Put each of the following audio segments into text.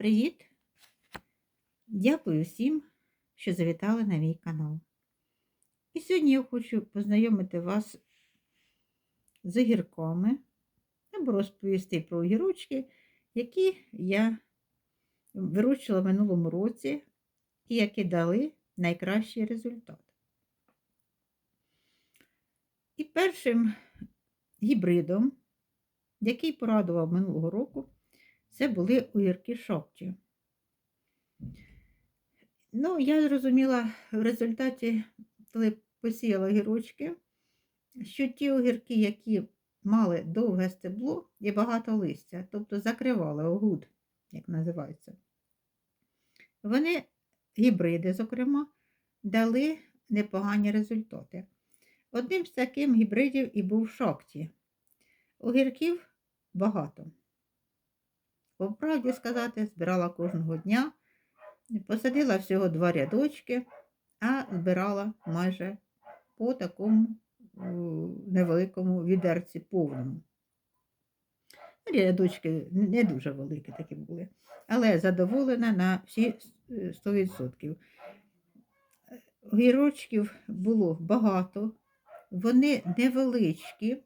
Привіт! Дякую всім, що завітали на мій канал. І сьогодні я хочу познайомити вас з огірками або розповісти про огірочки, які я вирощувала в минулому році і які дали найкращий результат. І першим гібридом, який порадував минулого року, це були огірки шокті. Ну, я зрозуміла в результаті, коли посіяла огірочки, що ті огірки, які мали довге стебло і багато листя, тобто закривали огуд, як називається, вони, гібриди, зокрема, дали непогані результати. Одним з таких гібридів і був шокті. Огірків багато. По правді сказати, збирала кожного дня, посадила всього два рядочки, а збирала майже по такому невеликому відерці повному. Рядочки не дуже великі такі були, але задоволена на всі 100%. Гірочків було багато, вони невеличкі,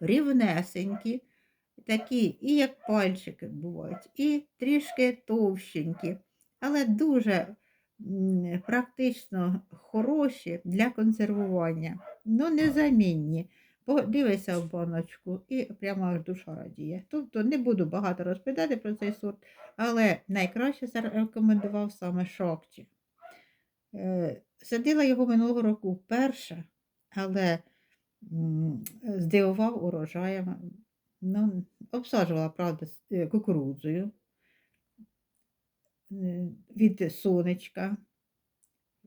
рівнесенькі такі, і як пальчики бувають, і трішки товщенькі, але дуже практично хороші для консервування, ну незамінні. Подивися в баночку і прямо аж душа радіє. Тобто не буду багато розповідати про цей сорт, але найкраще зарекомендував саме шокті. Е, садила його минулого року вперше, але здивував урожаєм Ну, обсаджувала, правда, е, кукурудзою е, від сонечка.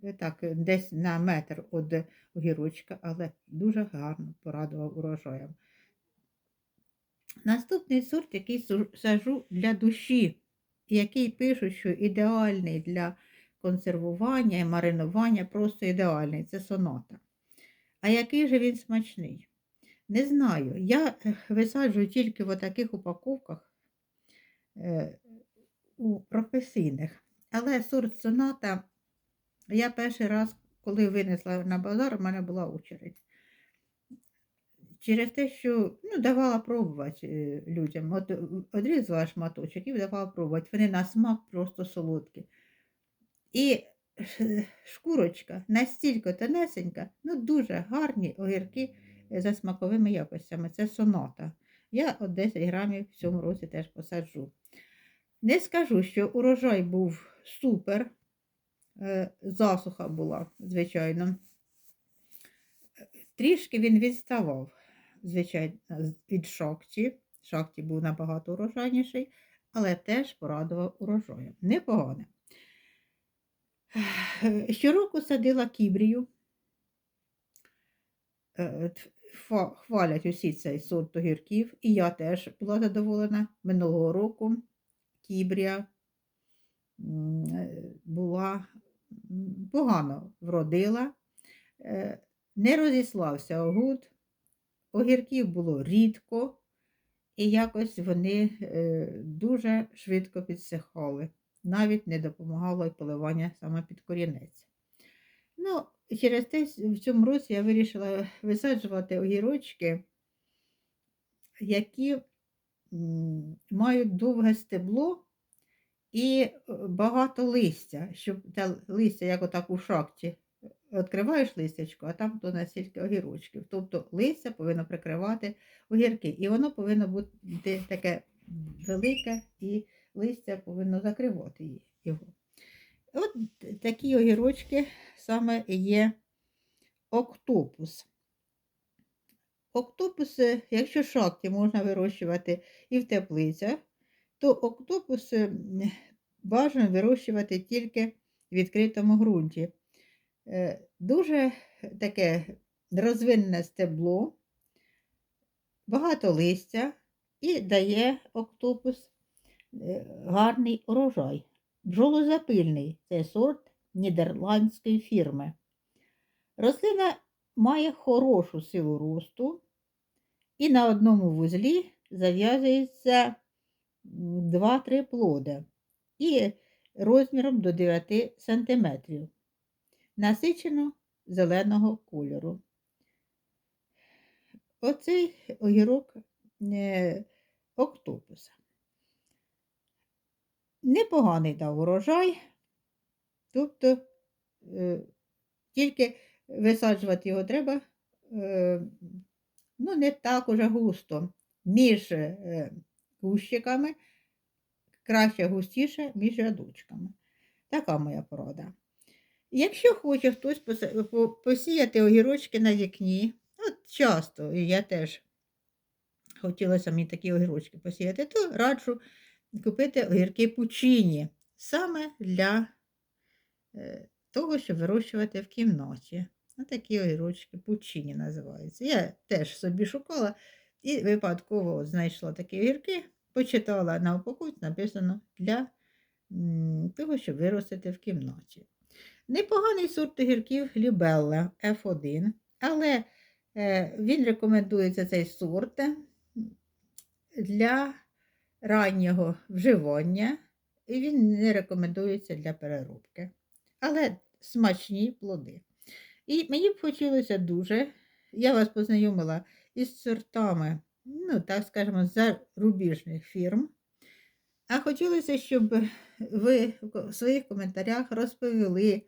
Е, так, десь на метр від огірочка, але дуже гарно порадував урожаєм. Наступний сорт, який сажу для душі, який пишу, що ідеальний для консервування і маринування, просто ідеальний це соната. А який же він смачний? Не знаю. Я е, висаджую тільки в таких упаковках е, у професійних. Але сорт соната я перший раз, коли винесла на базар, у мене була очередь. Через те, що ну, давала пробувати е, людям. От Одрізала шматочок і давала пробувати. Вони на смак просто солодкі. І шкурочка настільки тонесенька, ну дуже гарні огірки за смаковими якостями. Це сонота. Я от 10 грамів в цьому році теж посаджу. Не скажу, що урожай був супер, е, засуха була, звичайно. Трішки він відставав, звичайно, від шахті. Шахті був набагато урожайніший, але теж порадував урожаєм. Непогане. Щороку садила кібрію. Е, хвалять усі цей сорт огірків, і я теж була задоволена минулого року. Кібрія була погано вродила, е, не розіслався огуд, огірків було рідко, і якось вони е, дуже швидко підсихали. Навіть не допомагало й поливання саме під корінець. Ну, через те в цьому році я вирішила висаджувати огірочки, які мають довге стебло і е, багато листя, щоб те листя, як отак у шахті, відкриваєш листячко, а там то настільки огірочків. Тобто листя повинно прикривати огірки. І воно повинно бути таке велике, і листя повинно закривати його. От такі огірочки саме є октопус. Октопуси, якщо шахті можна вирощувати і в теплицях, то октопуси бажано вирощувати тільки в відкритому ґрунті. Е, дуже таке розвинене стебло, багато листя і дає октопус е, гарний урожай. Бджолозапильний це сорт нідерландської фірми. Рослина має хорошу силу росту, і на одному вузлі зав'язується 2-3 плоди. і розміром до 9 см. Насичено зеленого кольору. Оцей огірок е, октопуса. Непоганий дав урожай, тобто е, тільки висаджувати його треба е, ну, не так уже густо. Між е, кущиками, краще густіше між рядочками. Така моя порада. Якщо хоче хтось посіяти огірочки на вікні, от часто, я теж хотілося мені такі огірочки посіяти, то раджу купити огірки пучині саме для е, того, щоб вирощувати в кімнаті. Ось такі огірочки пучині називаються. Я теж собі шукала і випадково знайшла такі огірки, почитала на упаковці, написано для того, щоб виростити в кімнаті. Непоганий сорт огірків Лібелла F1, але е, він рекомендується цей сорт для раннього вживання, і він не рекомендується для переробки. Але смачні плоди. І мені б хотілося дуже, я вас познайомила із сортами, ну, так скажемо, зарубіжних фірм. А хотілося, щоб ви в своїх коментарях розповіли,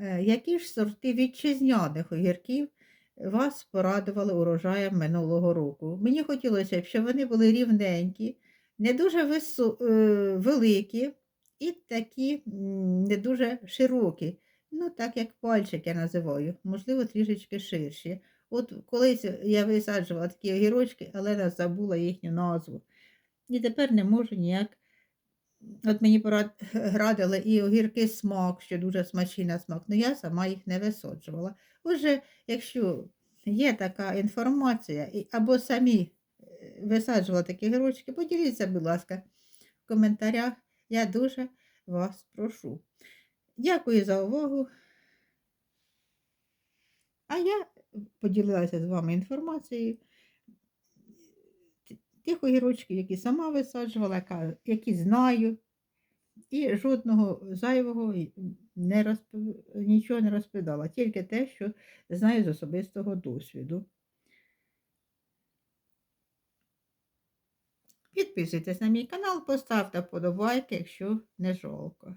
е, які ж сорти вітчизняних огірків вас порадували урожаєм минулого року. Мені хотілося, б, щоб вони були рівненькі, не дуже висо... е, великі і такі не дуже широкі. Ну, так як пальчик я називаю, можливо, трішечки ширші. От колись я висаджувала такі огірочки, але забула їхню назву. І тепер не можу ніяк. От мені порад... радили і огірки смак, що дуже смачний на смак, але я сама їх не висаджувала. Отже, якщо є така інформація, або самі е, висаджували такі огірочки, поділіться, будь ласка, в коментарях. Я дуже вас прошу. Дякую за увагу. А я поділилася з вами інформацією тих огірочків, які сама висаджувала, які знаю, і жодного зайвого не розпов... нічого не розповідала, тільки те, що знаю з особистого досвіду. Підписуйтесь на мій канал, поставте вподобайки, якщо не жалко.